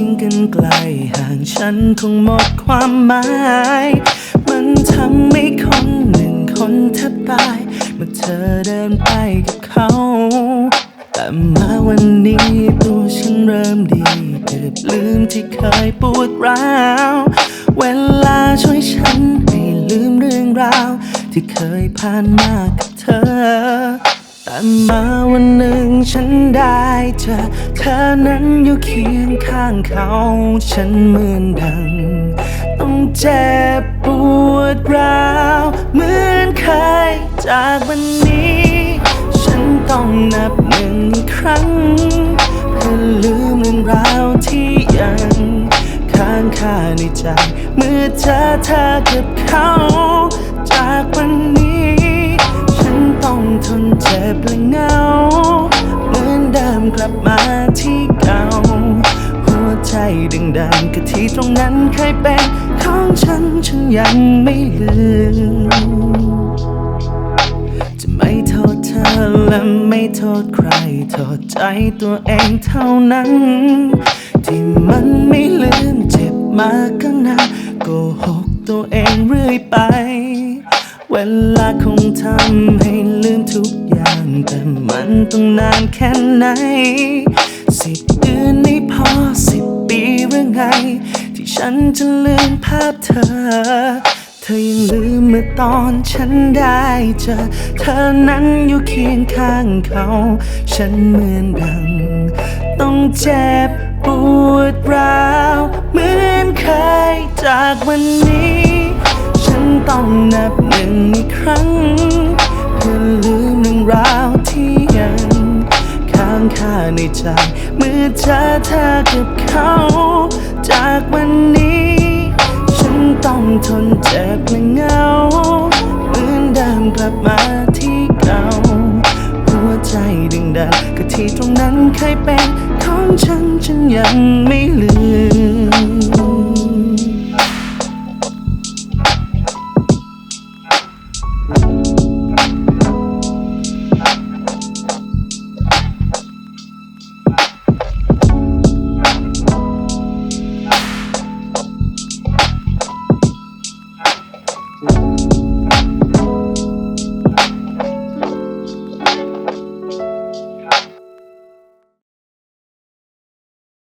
ิงกันไกลห่างฉันคงหมดความหมาย มันทำให้คนหนึ่งคนแทบตาย เมื่อเธอเดินไปกับเขา แต่มาวันนี้ตัวฉันเริ่มดีเกือบลืมที่เคยปวดร้าว เวลาช่วยฉันให้ลืมเรื่องราว ที่เคยผ่านมากับเธอ แต่มาวันหนึ่งฉันได้เจอเธอนั้นอยู่เคียงข้างเขา ฉันเหมือนดัง ต้องเจ็บปวดร้าวเหมือนเคยจากวันนี้ ฉันต้องนับหนึ่งครั้ง เพื่อลืมเรื่องราวที่ยังค้างคาในใจ เมื่อเจอเธอกับเขา จากวันนี้ เจ็บและเหงา เหมือนเดิมกลับมาที่เก่า หัวใจดึงดังกับที่ตรงนั้นเคยเป็นของฉันฉันยังไม่ลืม จะไม่โทษเธอและไม่โทษใคร โทษใจตัวเองเท่านั้น ที่มันไม่ลืมเจ็บมาก็นานโกหกตัวเองเรื่อยไป เวลาคงทำให้ลืมทุกอย่าง แต่มันต้องนานแค่ไหน สิบเดือนไม่พอสิบปีหรือไง ที่ฉันจะลืมภาพเธอ เธอยังลืมเมื่อตอนฉันได้เจอ เธอนั้นอยู่เคียงข้างเขา ฉันเหมือนดัง ต้องเจ็บปวดร้าว เหมือนเคยจากวันนี้ ต้องนับหนึ่งอีกครั้ง เพื่อลืมเรื่องราวที่ยังค้างคาในใจเมื่อเจอเธอกับเขา จากวันนี้ ฉันต้องทนเจ็บและเหงาเหมือนเดิมกลับมาที่เก่าหัวใจดึงดันก็ที่ตรงนั้นเคยเป็นของฉันฉันยังไม่ลืม